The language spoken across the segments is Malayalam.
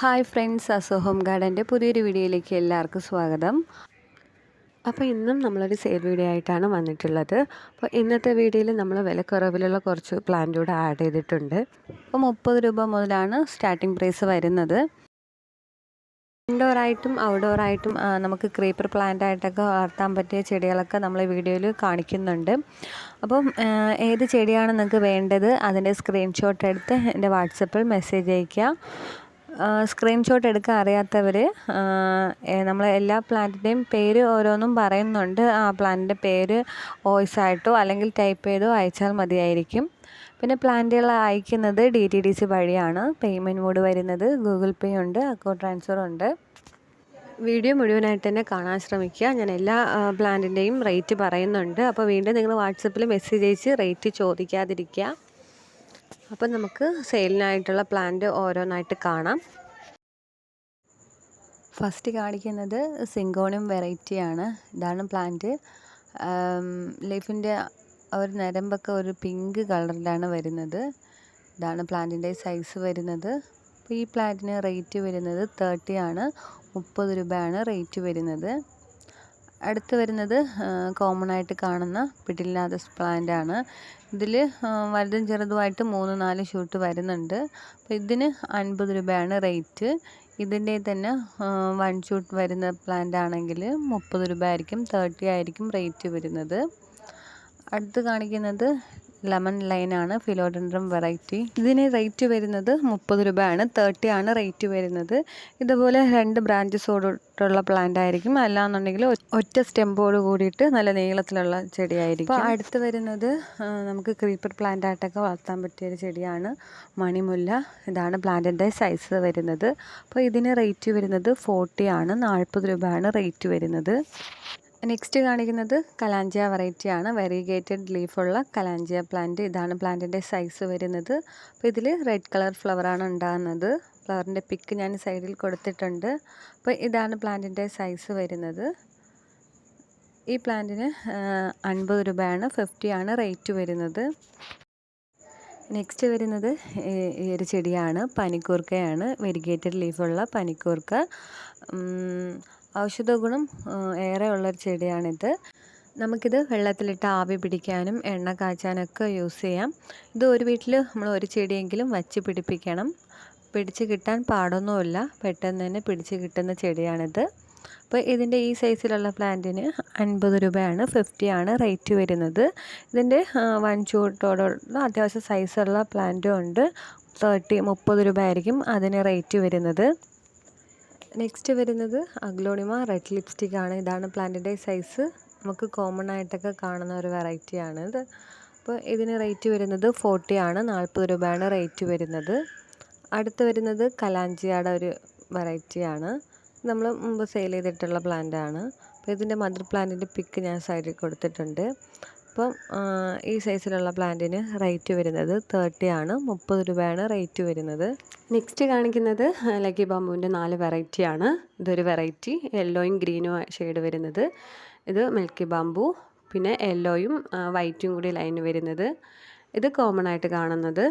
ഹായ് ഫ്രണ്ട്സ് അസോ ഹോം ഗാർഡന്റെ പുതിയൊരു വീഡിയോയിലേക്ക് എല്ലാവർക്കും സ്വാഗതം. അപ്പോൾ ഇന്നും നമ്മളൊരു സെയിൽ വീഡിയോ ആയിട്ടാണ് വന്നിട്ടുള്ളത്. അപ്പോൾ ഇന്നത്തെ വീഡിയോയിൽ നമ്മൾ വിലക്കുറവിലുള്ള കുറച്ച് പ്ലാന്റ് കൂടെ ആഡ് ചെയ്തിട്ടുണ്ട്. അപ്പോൾ മുപ്പത് രൂപ മുതലാണ് സ്റ്റാർട്ടിംഗ് പ്രൈസ് വരുന്നത്. ഇൻഡോറായിട്ടും ഔട്ട്ഡോറായിട്ടും നമുക്ക് ക്രീപ്പർ പ്ലാന്റ് ആയിട്ടൊക്കെ വളർത്താൻ പറ്റിയ ചെടികളൊക്കെ നമ്മൾ വീഡിയോയിൽ കാണിക്കുന്നുണ്ട്. അപ്പം ഏത് ചെടിയാണ് നിങ്ങൾക്ക് വേണ്ടത്? അതിന്റെ സ്ക്രീൻഷോട്ട് എടുത്ത് എന്റെ വാട്സപ്പിൽ മെസ്സേജ് അയയ്ക്കുക. സ്ക്രീൻഷോട്ട് എടുക്കാൻ അറിയാത്തവർ നമ്മൾ എല്ലാ പ്ലാന്റിന്റെയും പേര് ഓരോന്നും പറയുന്നുണ്ട്. ആ പ്ലാന്റിന്റെ പേര് വോയിസ് ആയിട്ടോ അല്ലെങ്കിൽ ടൈപ്പ് ചെയ്തോ അയച്ചാൽ മതിയായിരിക്കും. പിന്നെ പ്ലാന്റുകൾ അയക്കുന്നത് ഡി ടി ഡി സി വഴിയാണ്. പേയ്മെന്റ് മോഡ് വരുന്നത് ഗൂഗിൾ പേ ഉണ്ട് അക്കൗണ്ട് ട്രാൻസ്ഫർ ഉണ്ട്. വീഡിയോ മുഴുവനായിട്ട് തന്നെ കാണാൻ ശ്രമിക്കുക. ഞാൻ എല്ലാ പ്ലാന്റിന്റെയും റേറ്റ് പറയുന്നുണ്ട്. അപ്പോൾ വീണ്ടും നിങ്ങൾ വാട്സപ്പിൽ മെസ്സേജ് അയച്ച് റേറ്റ് ചോദിക്കാതിരിക്കുക. അപ്പം നമുക്ക് സെയിലിനായിട്ടുള്ള പ്ലാന്റ് ഓരോന്നായിട്ട് കാണാം. ഫസ്റ്റ് കാണിക്കുന്നത് സിങ്കോണിയം വെറൈറ്റിയാണ് ഇതാണ് പ്ലാന്റ് ലീഫിന്റെ ഒരു നരമ്പൊക്കെ ഒരു പിങ്ക് കളറിലാണ് വരുന്നത്. ഇതാണ് പ്ലാന്റിന്റെ സൈസ് വരുന്നത്. അപ്പോൾ ഈ പ്ലാന്റിന് റേറ്റ് വരുന്നത് തേർട്ടി ആണ്. മുപ്പത് രൂപയാണ് റേറ്റ് വരുന്നത്. അടുത്ത് വരുന്നത് കോമൺ ആയിട്ട് കാണുന്ന പിടില്ലാത്ത പ്ലാന്റ് ആണ്. ഇതിൽ വലുതും ചെറുതുമായിട്ട് മൂന്ന് നാല് ഷൂട്ട് വരുന്നുണ്ട്. അപ്പോൾ ഇതിന് അൻപത് രൂപയാണ് റേറ്റ് ഇതിന്റെ തന്നെ വൺ ഷൂട്ട് വരുന്ന പ്ലാന്റ് ആണെങ്കിൽ മുപ്പത് രൂപ ആയിരിക്കും തേർട്ടി ആയിരിക്കും റേറ്റ് വരുന്നത്. അടുത്ത് കാണിക്കുന്നത് ലെമൺ ലൈനാണ് ഫിലോഡൻഡ്രം വെറൈറ്റി. ഇതിന് റേറ്റ് വരുന്നത് മുപ്പത് രൂപയാണ്. തേർട്ടി ആണ് റേറ്റ് വരുന്നത്. ഇതുപോലെ രണ്ട് ബ്രാഞ്ചസോടുള്ള പ്ലാന്റ് ആയിരിക്കും. അല്ലാന്നുണ്ടെങ്കിൽ ഒറ്റ സ്റ്റെമ്പോട് കൂടിയിട്ട് നല്ല നീളത്തിലുള്ള ചെടിയായിരിക്കും. അപ്പോൾ അടുത്ത് വരുന്നത് നമുക്ക് ക്രീപ്പർ പ്ലാന്റ് ആയിട്ടൊക്കെ വളർത്താൻ പറ്റിയ ഒരു ചെടിയാണ് മണിമുല്ല. ഇതാണ് പ്ലാന്റിന്റെ സൈസ് വരുന്നത്. അപ്പോൾ ഇതിന് റേറ്റ് വരുന്നത് ഫോർട്ടി ആണ്. നാൽപ്പത് രൂപയാണ് റേറ്റ് വരുന്നത്. നെക്സ്റ്റ് കാണിക്കുന്നത് കലാഞ്ചിയ വെറൈറ്റി ആണ്. വെരിഗേറ്റഡ് ലീഫുള്ള കലാഞ്ചിയ പ്ലാന്റ് ഇതാണ് പ്ലാന്റിന്റെ സൈസ് വരുന്നത്. അപ്പോൾ ഇതിൽ റെഡ് കളർ ഫ്ലവറാണ് ഉണ്ടാകുന്നത്. ഫ്ലവറിന്റെ പിക്ക് ഞാൻ സൈഡിൽ കൊടുത്തിട്ടുണ്ട്. അപ്പോൾ ഇതാണ് പ്ലാന്റിന്റെ സൈസ് വരുന്നത്. ഈ പ്ലാന്റിന് അൻപത് രൂപയാണ്. ഫിഫ്റ്റി ആണ് റേറ്റ് വരുന്നത്. നെക്സ്റ്റ് വരുന്നത് ഈ ഒരു ചെടിയാണ്. പനിക്കൂർക്കയാണ്. വെരിഗേറ്റഡ് ലീഫുള്ള പനിക്കൂർക്ക. ഔഷധ ഗുണം ഏറെ ഉള്ളൊരു ചെടിയാണിത്. നമുക്കിത് വെള്ളത്തിലിട്ട് ആവി പിടിക്കാനും എണ്ണ കാച്ചാനൊക്കെ യൂസ് ചെയ്യാം. ഇത് ഒരു വീട്ടിൽ നമ്മൾ ഒരു ചെടിയെങ്കിലും വച്ച് പിടിപ്പിക്കണം. പിടിച്ച് കിട്ടാൻ പാടൊന്നുമില്ല. പെട്ടെന്ന് തന്നെ പിടിച്ച് കിട്ടുന്ന ചെടിയാണിത്. അപ്പോൾ ഇതിന്റെ ഈ സൈസിലുള്ള പ്ലാന്റിന് അൻപത് രൂപയാണ് ഫിഫ്റ്റിയാണ് റേറ്റ് വരുന്നത്. ഇതിന്റെ വൺ ചൂട്ടോടുള്ള അത്യാവശ്യം സൈസുള്ള പ്ലാന്റും ഉണ്ട്. തേർട്ടി മുപ്പത് രൂപ ആയിരിക്കും അതിന് റേറ്റ് വരുന്നത്. നെക്സ്റ്റ് വരുന്നത് അഗ്ലോണിമ റെഡ് ലിപ്സ്റ്റിക് ആണ്. ഇതാണ് പ്ലാന്റിന്റെ സൈസ് നമുക്ക് കോമൺ ആയിട്ടൊക്കെ കാണുന്ന ഒരു വെറൈറ്റിയാണ് ഇത്. അപ്പോൾ ഇതിന് റേറ്റ് വരുന്നത് ഫോർട്ടി ആണ്. നാൽപ്പത് രൂപയാണ് റേറ്റ് വരുന്നത്. അടുത്ത് വരുന്നത് കലാഞ്ചിയുടെ ഒരു വെറൈറ്റിയാണ് നമ്മൾ മുമ്പ് സെയിൽ ചെയ്തിട്ടുള്ള പ്ലാന്റ് ആണ്. അപ്പോൾ ഇതിന്റെ മദർ പ്ലാന്റിന്റെ പിക്ക് ഞാൻ സൈഡിൽ കൊടുത്തിട്ടുണ്ട്. അപ്പം ഈ സൈസിലുള്ള പ്ലാന്റിന് റേറ്റ് വരുന്നത് തേർട്ടി ആണ് മുപ്പത് രൂപയാണ് റേറ്റ് വരുന്നത്. നെക്സ്റ്റ് കാണിക്കുന്നത് ലക്കി ബാമ്പുവിന്റെ നാല് വെറൈറ്റിയാണ്. ഇതൊരു വെറൈറ്റി യെല്ലോയും ഗ്രീനും ഷെയ്ഡ് വരുന്നത്. ഇത് മിൽക്കി ബാമ്പു പിന്നെ യെല്ലോയും വൈറ്റും കൂടി ലൈൻ വരുന്നത്. ഇത് കോമൺ ആയിട്ട് കാണുന്നത്.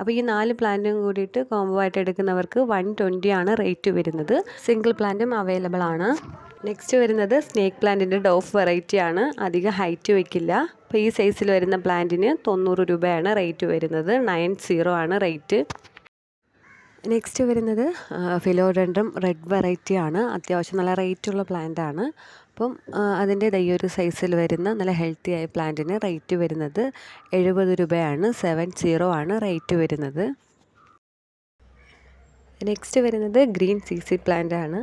അപ്പോൾ ഈ നാല് പ്ലാന്റും കൂടിയിട്ട് കോംബോ ആയിട്ട് എടുക്കുന്നവർക്ക് വൺ ട്വന്റി ആണ് റേറ്റ് വരുന്നത്. സിംഗിൾ പ്ലാന്റും അവൈലബിൾ ആണ്. നെക്സ്റ്റ് വരുന്നത് സ്നേക്ക് പ്ലാന്റിന്റെ ഡോഫ് വെറൈറ്റി ആണ്. അധികം ഹൈറ്റ് വയ്ക്കില്ല അപ്പോൾ ഈ സൈസിൽ വരുന്ന പ്ലാന്റിന് തൊണ്ണൂറ് രൂപയാണ് റേറ്റ് വരുന്നത്. നയൻ സീറോ ആണ് റേറ്റ് നെക്സ്റ്റ് വരുന്നത് ഫിലോഡൻഡ്രം റെഡ് വെറൈറ്റി ആണ്. അത്യാവശ്യം നല്ല റേറ്റുള്ള പ്ലാന്റ് ആണ്. അപ്പം അതിന്റെ ഈ ഒരു സൈസിൽ വരുന്ന നല്ല ഹെൽത്തി ആയ പ്ലാന്റിന് റേറ്റ് വരുന്നത് എഴുപത് രൂപയാണ്. സെവൻ സീറോ ആണ് റേറ്റ് വരുന്നത്. നെക്സ്റ്റ് വരുന്നത് ഗ്രീൻ സി സി പ്ലാന്റ് ആണ്.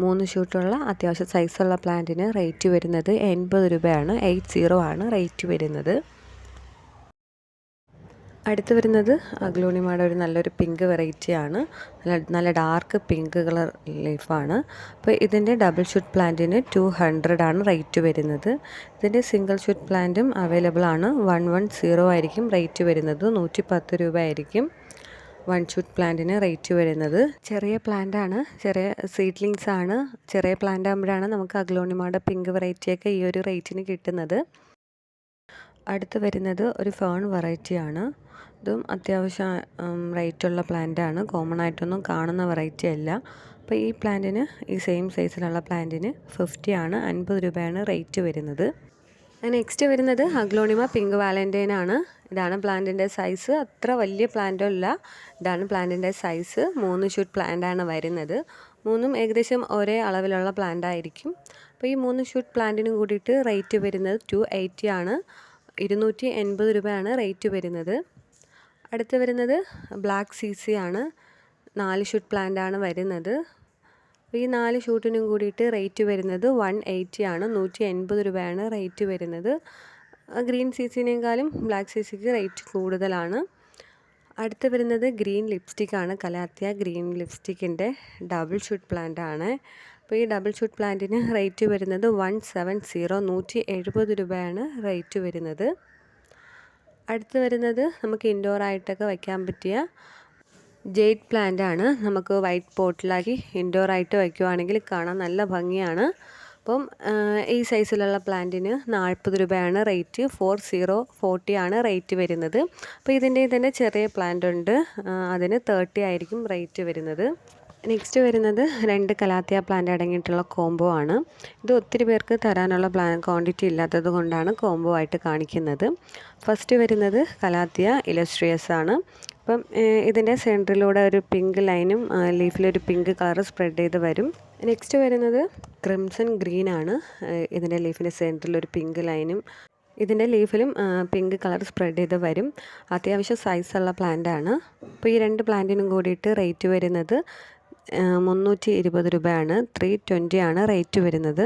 മൂന്ന് ഷൂട്ടുള്ള അത്യാവശ്യം സൈസുള്ള പ്ലാന്റിന് റേറ്റ് വരുന്നത് എൺപത് രൂപയാണ്. എയ്റ്റ് സീറോ ആണ് റേറ്റ് വരുന്നത്. അടുത്ത് വരുന്നത് അഗ്ലോണിമയുടെ ഒരു നല്ലൊരു പിങ്ക് വെറൈറ്റിയാണ് നല്ല നല്ല ഡാർക്ക് പിങ്ക് കളർ ലീഫാണ് അപ്പോൾ ഇതിന്റെ ഡബിൾ ഷൂട്ട് പ്ലാന്റിന് ടു ഹൺഡ്രഡ് ആണ് റേറ്റ് വരുന്നത്. ഇതിന്റെ സിംഗിൾ ഷൂട്ട് പ്ലാന്റും അവൈലബിൾ ആണ്. വൺ വൺ സീറോ ആയിരിക്കും റേറ്റ് വരുന്നത്. നൂറ്റി പത്ത് രൂപ ആയിരിക്കും വൺ ഷൂട്ട് പ്ലാന്റിന് റേറ്റ് വരുന്നത്. ചെറിയ പ്ലാന്റ് ആണ്. ചെറിയ സീഡ്ലിങ്സ് ആണ്. ചെറിയ പ്ലാന്റ് ആകുമ്പോഴാണ് നമുക്ക് അഗ്ലോണിമയുടെ പിങ്ക് വെറൈറ്റിയൊക്കെ ഈ ഒരു റേറ്റിന് കിട്ടുന്നത്. അടുത്ത് വരുന്നത് ഒരു ഫേൺ വെറൈറ്റിയാണ്. ഇതും അത്യാവശ്യം റേറ്റുള്ള പ്ലാന്റാണ്. കോമൺ ആയിട്ടൊന്നും കാണുന്ന വെറൈറ്റി അല്ല. അപ്പോൾ ഈ പ്ലാന്റിന് ഈ സെയിം സൈസിലുള്ള പ്ലാന്റിന് ഫിഫ്റ്റി ആണ് അൻപത് രൂപയാണ് റേറ്റ് വരുന്നത്. നെക്സ്റ്റ് വരുന്നത് അഗ്ലോണിമ പിങ്ക് വാലന്റൈൻ ആണ് ഇതാണ് പ്ലാന്റിന്റെ സൈസ്. അത്ര വലിയ പ്ലാന്റോ അല്ല. ഇതാണ് പ്ലാന്റിന്റെ സൈസ്. മൂന്ന് ഷൂട്ട് പ്ലാന്റ് ആണ് വരുന്നത്. മൂന്നും ഏകദേശം ഒരേ അളവിലുള്ള പ്ലാന്റ് ആയിരിക്കും അപ്പോൾ ഈ മൂന്ന് ഷൂട്ട് പ്ലാന്റിനും കൂടിയിട്ട് റേറ്റ് വരുന്നത് ടു എയ്റ്റി ആണ്. ഇരുന്നൂറ്റി എൺപത് രൂപയാണ് റേറ്റ് വരുന്നത്. അടുത്ത് വരുന്നത് ബ്ലാക്ക് സി സി ആണ്. നാല് ഷൂട്ട് പ്ലാന്റ് ആണ് വരുന്നത്. ഈ നാല് ഷൂട്ടിനും കൂടിയിട്ട് റേറ്റ് വരുന്നത് വൺ എയ്റ്റി ആണ്. നൂറ്റി എൺപത് രൂപയാണ് റേറ്റ് വരുന്നത്. ഗ്രീൻ സി സിനേക്കാളും ബ്ലാക്ക് സി സിക്ക് റേറ്റ് കൂടുതലാണ്. അടുത്ത് വരുന്നത് ഗ്രീൻ ലിപ്സ്റ്റിക്കാണ്. കലാത്തിയ ഗ്രീൻ ലിപ്സ്റ്റിക്കിന്റെ ഡബിൾ ഷൂട്ട് പ്ലാന്റ് ആണ്. അപ്പോൾ ഈ ഡബിൾ ഷൂട്ട് പ്ലാന്റിന് റേറ്റ് വരുന്നത് വൺ സെവൻ സീറോ നൂറ്റി എഴുപത് രൂപയാണ് റേറ്റ് വരുന്നത്. അടുത്ത് വരുന്നത് നമുക്ക് ഇൻഡോർ ആയിട്ടൊക്കെ വയ്ക്കാൻ പറ്റിയ ജെയ്ഡ് പ്ലാന്റ് ആണ്. നമുക്ക് വൈറ്റ് പോട്ടിലാക്കി ഇൻഡോർ ആയിട്ട് വയ്ക്കുവാണെങ്കിൽ കാണാൻ നല്ല ഭംഗിയാണ്. അപ്പം ഈ സൈസിലുള്ള പ്ലാന്റിന് നാൽപ്പത് രൂപയാണ് റേറ്റ് ഫോർ സീറോ ഫോർട്ടി ആണ് റേറ്റ് വരുന്നത്. അപ്പോൾ ഇതിന്റെ തന്നെ ചെറിയ പ്ലാന്റ് ഉണ്ട്. അതിന് തേർട്ടി ആയിരിക്കും റേറ്റ് വരുന്നത്. നെക്സ്റ്റ് വരുന്നത് രണ്ട് കലാത്തിയ പ്ലാന്റ് അടങ്ങിയിട്ടുള്ള കോംബോ ആണ്. ഇത് ഒത്തിരി പേർക്ക് തരാനുള്ള പ്ലാൻ ക്വാണ്ടിറ്റി ഇല്ലാത്തത് കൊണ്ടാണ് കോംബോ ആയിട്ട് കാണിക്കുന്നത്. ഫസ്റ്റ് വരുന്നത് കലാത്തിയ ഇലസ്ട്രിയസ് ആണ്. അപ്പം ഇതിന്റെ സെന്ററിലൂടെ ഒരു പിങ്ക് ലൈനും ലീഫിലൊരു പിങ്ക് കളർ സ്പ്രെഡ് ചെയ്ത് വരും. നെക്സ്റ്റ് വരുന്നത് ക്രിംസൺ ഗ്രീൻ ആണ്. ഇതിന്റെ ലീഫിന്റെ സെന്ററിൽ ഒരു പിങ്ക് ലൈനും ഇതിന്റെ ലീഫിലും പിങ്ക് കളർ സ്പ്രെഡ് ചെയ്ത് വരും. അത്യാവശ്യം സൈസുള്ള പ്ലാന്റ് ആണ്. അപ്പോൾ ഈ രണ്ട് പ്ലാന്റിനും കൂടിയിട്ട് റേറ്റ് വരുന്നത് മുന്നൂറ്റി ഇരുപത് രൂപയാണ്. ത്രീ ട്വന്റി ആണ് റേറ്റ് വരുന്നത്.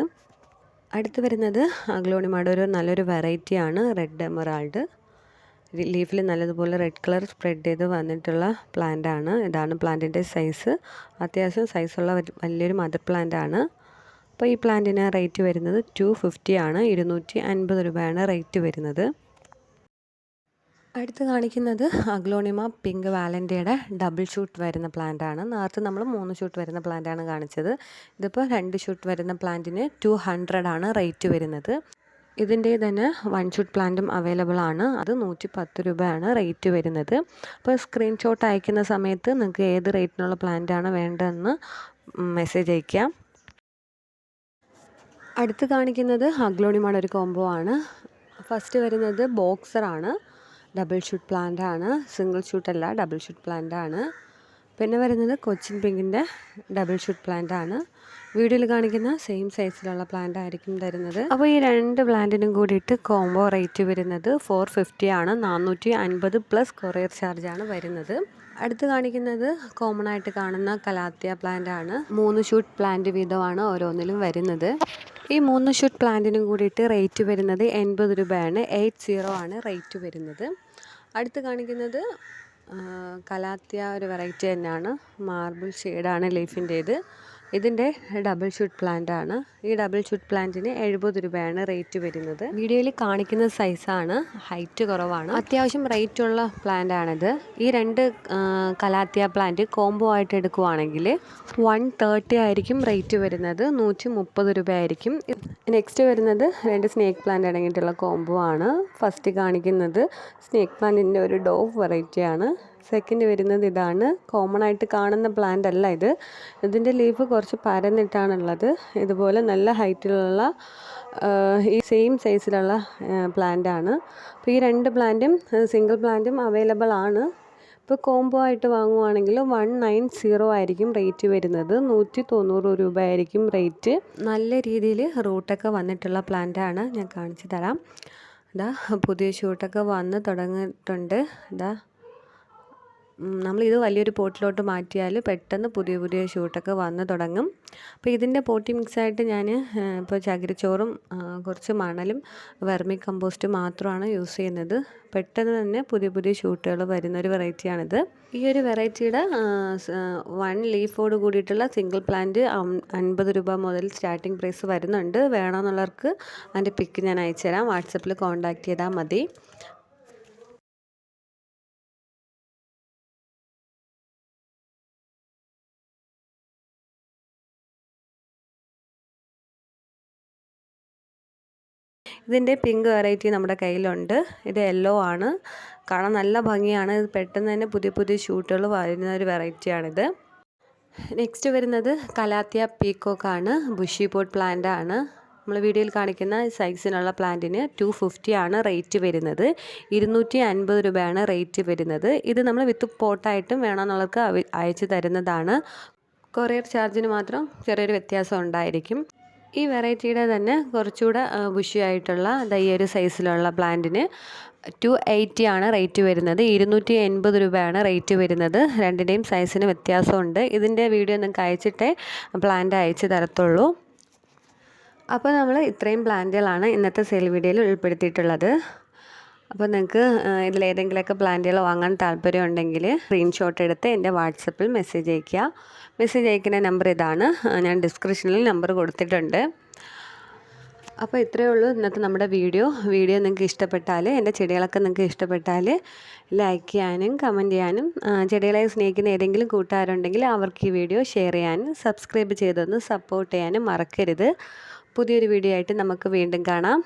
അടുത്ത് വരുന്നത് അഗ്ലോണിമാടെ ഒരു നല്ലൊരു വെറൈറ്റിയാണ് റെഡ് എമറാൾഡ് ലീഫിൽ നല്ലതുപോലെ റെഡ് കളർ സ്പ്രെഡ് ചെയ്ത് വന്നിട്ടുള്ള പ്ലാന്റ് ആണ്. ഇതാണ് പ്ലാന്റിന്റെ സൈസ് അത്യാവശ്യം സൈസുള്ള വലിയൊരു മദർ പ്ലാന്റ് ആണ്. അപ്പോൾ ഈ പ്ലാന്റിന് റേറ്റ് വരുന്നത് ടു ഫിഫ്റ്റി ആണ്. ഇരുന്നൂറ്റി അൻപത് രൂപയാണ് റേറ്റ് വരുന്നത്. അടുത്ത് കാണിക്കുന്നത് അഗ്ലോണിമ പിങ്ക് വാലന്റയുടെ ഡബിൾ ഷൂട്ട് വരുന്ന പ്ലാന്റ് ആണ്. നേരത്തെ നമ്മൾ മൂന്ന് ഷൂട്ട് വരുന്ന പ്ലാന്റ് ആണ് കാണിച്ചത്. ഇതിപ്പോൾ രണ്ട് ഷൂട്ട് വരുന്ന പ്ലാന്റിന് ടു ഹൺഡ്രഡ് ആണ് റേറ്റ് വരുന്നത്. ഇതിന്റെ തന്നെ വൺ ഷൂട്ട് പ്ലാന്റും അവൈലബിൾ ആണ്. അത് നൂറ്റി പത്ത് രൂപയാണ് റേറ്റ് വരുന്നത്. അപ്പോൾ സ്ക്രീൻഷോട്ട് അയക്കുന്ന സമയത്ത് നിങ്ങൾക്ക് ഏത് റേറ്റിനുള്ള പ്ലാന്റാണ് വേണ്ടതെന്ന് മെസ്സേജ് അയക്കാം. അടുത്ത് കാണിക്കുന്നത് അഗ്ലോണിമയുടെ ഒരു കോംബോ ആണ്. ഫസ്റ്റ് വരുന്നത് ബോക്സറാണ് ഡബിൾ ഷൂട്ട് പ്ലാന്റ് ആണ്. സിംഗിൾ ഷൂട്ട് അല്ല ഡബിൾ ഷൂട്ട് പ്ലാന്റ് ആണ്. പിന്നെ വരുന്നത് കൊച്ചിൻ പിങ്കിന്റെ ഡബിൾ ഷൂട്ട് പ്ലാന്റ് ആണ്. വീഡിയോയിൽ കാണിക്കുന്ന സെയിം സൈസിലുള്ള പ്ലാന്റ് ആയിരിക്കും തരുന്നത്. അപ്പോൾ ഈ രണ്ട് പ്ലാന്റിനും കൂടിയിട്ട് കോംബോ റേറ്റ് വരുന്നത് ഫോർ ഫിഫ്റ്റി ആണ്. നാനൂറ്റി അൻപത് പ്ലസ് കൊറിയർ ചാർജാണ് വരുന്നത്. അടുത്ത് കാണിക്കുന്നത് കോമൺ ആയിട്ട് കാണുന്ന കലാത്തിയ പ്ലാന്റ് ആണ്. മൂന്ന് ഷൂട്ട് പ്ലാന്റ് വീതമാണ് ഓരോന്നിലും വരുന്നത്. ഈ മൂന്ന് ഷൂട്ട് പ്ലാന്റിനും കൂടിയിട്ട് റേറ്റ് വരുന്നത് എൺപത് രൂപയാണ്. എയ്റ്റ് സീറോ ആണ് റേറ്റ് വരുന്നത്. അടുത്ത് കാണിക്കുന്നത് കലാത്തിയ ഒരു വെറൈറ്റി തന്നെയാണ്. മാർബിൾ ഷെയ്ഡാണ് ലീഫിന്റേത് ഇതിന്റെ ഡബിൾ ഷൂട്ട് പ്ലാന്റ് ആണ്. ഈ ഡബിൾ ഷൂട്ട് പ്ലാന്റിന് എഴുപത് രൂപയാണ് റേറ്റ് വരുന്നത്. വീഡിയോയിൽ കാണിക്കുന്ന സൈസാണ് ഹൈറ്റ് കുറവാണ്. അത്യാവശ്യം റേറ്റ് ഉള്ള പ്ലാന്റ് ആണിത്. ഈ രണ്ട് കലാത്തിയ പ്ലാന്റ് കോംബോ ആയിട്ട് എടുക്കുവാണെങ്കിൽ വൺ തേർട്ടി ആയിരിക്കും റേറ്റ് വരുന്നത്. നൂറ്റി മുപ്പത് രൂപയായിരിക്കും. നെക്സ്റ്റ് വരുന്നത് രണ്ട് സ്നേക്ക് പ്ലാന്റ് അടങ്ങിയിട്ടുള്ള കോംബോ ആണ്. ഫസ്റ്റ് കാണിക്കുന്നത് സ്നേക്ക് പ്ലാന്റിന്റെ ഒരു ഡോവ് വെറൈറ്റിയാണ് സെക്കൻഡ് വരുന്നത് ഇതാണ്. കോമൺ ആയിട്ട് കാണുന്ന പ്ലാന്റ് അല്ല ഇത്. ഇതിന്റെ ലീഫ് കുറച്ച് പരന്നിട്ടാണുള്ളത്. ഇതുപോലെ നല്ല ഹൈറ്റിലുള്ള ഈ സെയിം സൈസിലുള്ള പ്ലാന്റ് ആണ്. അപ്പോൾ ഈ രണ്ട് പ്ലാന്റും സിംഗിൾ പ്ലാന്റും അവൈലബിൾ ആണ്. ഇപ്പോൾ കോംബോ ആയിട്ട് വാങ്ങുവാണെങ്കിൽ വൺ നയൻ സീറോ ആയിരിക്കും റേറ്റ് വരുന്നത്. നൂറ്റി തൊണ്ണൂറ് രൂപ ആയിരിക്കും റേറ്റ് നല്ല രീതിയിൽ റൂട്ടൊക്കെ വന്നിട്ടുള്ള പ്ലാന്റ് ആണ്. ഞാൻ കാണിച്ചു തരാം. ഇതാ പുതിയ ഷൂട്ടൊക്കെ വന്ന് തുടങ്ങിയിട്ടുണ്ട് ഇതാ നമ്മളിത് വലിയൊരു പോട്ടിലോട്ട് മാറ്റിയാൽ പെട്ടെന്ന് പുതിയ പുതിയ ഷൂട്ടൊക്കെ വന്ന് തുടങ്ങും. അപ്പോൾ ഇതിന്റെ പോട്ടി മിക്സായിട്ട് ഞാൻ ഇപ്പോൾ ചകിരിച്ചോറും കുറച്ച് മണലും വെർമി കമ്പോസ്റ്റ് മാത്രമാണ് യൂസ് ചെയ്യുന്നത്. പെട്ടെന്ന് തന്നെ പുതിയ പുതിയ ഷൂട്ടുകൾ വരുന്ന ഒരു വെറൈറ്റിയാണിത്. ഈ ഒരു വെറൈറ്റിയുടെ വൺ ലീഫോട് കൂടിയിട്ടുള്ള സിംഗിൾ പ്ലാന്റ് അൻപത് രൂപ മുതൽ സ്റ്റാർട്ടിംഗ് പ്രൈസ് വരുന്നുണ്ട്. വേണമെന്നുള്ളവർക്ക് അതിന്റെ പിക്ക് ഞാൻ അയച്ചുതരാം. വാട്സപ്പിൽ കോൺടാക്റ്റ് ചെയ്താൽ മതി. ഇതിന്റെ പിങ്ക് വെറൈറ്റി നമ്മുടെ കയ്യിലുണ്ട്. ഇത് യെല്ലോ ആണ്. കാണാൻ നല്ല ഭംഗിയാണ്. ഇത് പെട്ടെന്ന് തന്നെ പുതിയ പുതിയ ഷൂട്ടുകൾ വരുന്ന ഒരു വെറൈറ്റിയാണിത് നെക്സ്റ്റ് വരുന്നത് കലാത്തിയ പീക്കോക്കാണ് ബുഷി പോട്ട് പ്ലാന്റ് ആണ്. നമ്മൾ വീഡിയോയിൽ കാണിക്കുന്ന സൈസിനുള്ള പ്ലാന്റിന് ടു ഫിഫ്റ്റി ആണ് റേറ്റ് വരുന്നത്. ഇരുന്നൂറ്റി അൻപത് രൂപയാണ് റേറ്റ് വരുന്നത്. ഇത് നമ്മൾ വിത്ത് പോട്ടായിട്ടും വേണമെന്നുള്ളവർക്ക് അയച്ചു തരുന്നതാണ്. കൊറിയർ ചാർജിന് മാത്രം ചെറിയൊരു വ്യത്യാസം ഉണ്ടായിരിക്കും. ഈ വെറൈറ്റിയുടെ തന്നെ കുറച്ചുകൂടെ ബുഷിയായിട്ടുള്ള ഈ ഒരു സൈസിലുള്ള പ്ലാന്റിന് ടു എയ്റ്റി ആണ് റേറ്റ് വരുന്നത്. ഇരുന്നൂറ്റി എൺപത് രൂപയാണ് റേറ്റ് വരുന്നത്. രണ്ടിന്റെയും സൈസിന് വ്യത്യാസമുണ്ട്. ഇതിന്റെ വീഡിയോ നിങ്ങൾക്ക് അയച്ചിട്ടേ പ്ലാന്റ് അയച്ചു തരത്തുള്ളൂ. അപ്പോൾ നമ്മൾ ഇത്രയും പ്ലാന്റുകളാണ് ഇന്നത്തെ സെയിൽ വീഡിയോയിൽ ഉൾപ്പെടുത്തിയിട്ടുള്ളത്. അപ്പോൾ നിങ്ങൾക്ക് ഇതിലേതെങ്കിലുമൊക്കെ പ്ലാന്റുകൾ വാങ്ങാൻ താല്പര്യം ഉണ്ടെങ്കിൽ സ്ക്രീൻഷോട്ട് എടുത്ത് എന്റെ വാട്സപ്പിൽ മെസ്സേജ് അയയ്ക്കുക. മെസ്സേജ് അയക്കുന്ന നമ്പർ ഇതാണ്. ഞാൻ ഡിസ്ക്രിപ്ഷനിൽ നമ്പർ കൊടുത്തിട്ടുണ്ട്. അപ്പോൾ ഇത്രയേ ഉള്ളൂ ഇന്നത്തെ നമ്മുടെ വീഡിയോ വീഡിയോ നിങ്ങൾക്ക് ഇഷ്ടപ്പെട്ടാൽ എന്റെ ചെടികളൊക്കെ നിങ്ങൾക്ക് ഇഷ്ടപ്പെട്ടാൽ ലൈക്ക് ചെയ്യാനും കമന്റ് ചെയ്യാനും ചെടികളെ സ്നേഹിക്കുന്ന ഏതെങ്കിലും കൂട്ടുകാരുണ്ടെങ്കിൽ അവർക്ക് ഈ വീഡിയോ ഷെയർ ചെയ്യാനും സബ്സ്ക്രൈബ് ചെയ്തൊന്ന് സപ്പോർട്ട് ചെയ്യാനും മറക്കരുത്. പുതിയൊരു വീഡിയോ ആയിട്ട് നമുക്ക് വീണ്ടും കാണാം.